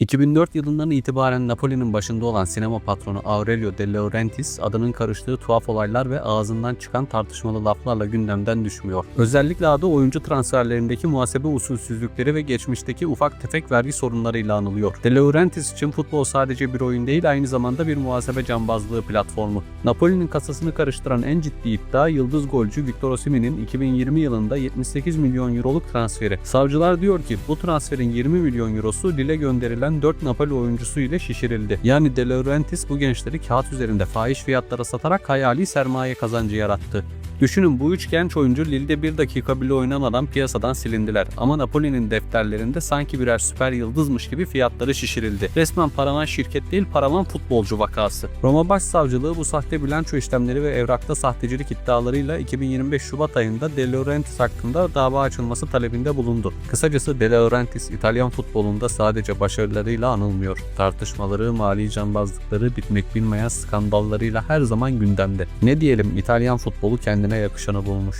2004 yılından itibaren Napoli'nin başında olan sinema patronu Aurelio De Laurentiis adının karıştığı tuhaf olaylar ve ağzından çıkan tartışmalı laflarla gündemden düşmüyor. Özellikle adı oyuncu transferlerindeki muhasebe usulsüzlükleri ve geçmişteki ufak tefek vergi sorunlarıyla anılıyor. De Laurentiis için futbol sadece bir oyun değil aynı zamanda bir muhasebe cambazlığı platformu. Napoli'nin kasasını karıştıran en ciddi iddia yıldız golcü Victor Osimhen'in 2020 yılında 78 milyon euroluk transferi. Savcılar diyor ki bu transferin 20 milyon eurosu Lille gönderilen 4 Napoli oyuncusu ile şişirildi. Yani De Laurentiis bu gençleri kağıt üzerinde fahiş fiyatlara satarak hayali sermaye kazancı yarattı. Düşünün bu üç genç oyuncu Lille'de bir dakika bile oynamadan piyasadan silindiler. Ama Napoli'nin defterlerinde sanki birer süper yıldızmış gibi fiyatları şişirildi. Resmen paravan şirket değil paravan futbolcu vakası. Roma Başsavcılığı bu sahte bilanço işlemleri ve evrakta sahtecilik iddialarıyla 2025 Şubat ayında De Laurentiis hakkında dava açılması talebinde bulundu. Kısacası De Laurentiis İtalyan futbolunda sadece başarılarıyla anılmıyor. Tartışmaları, mali cambazlıkları, bitmek bilmeyen skandallarıyla her zaman gündemde. Ne diyelim İtalyan futbolu kendine yakışanı bulmuş.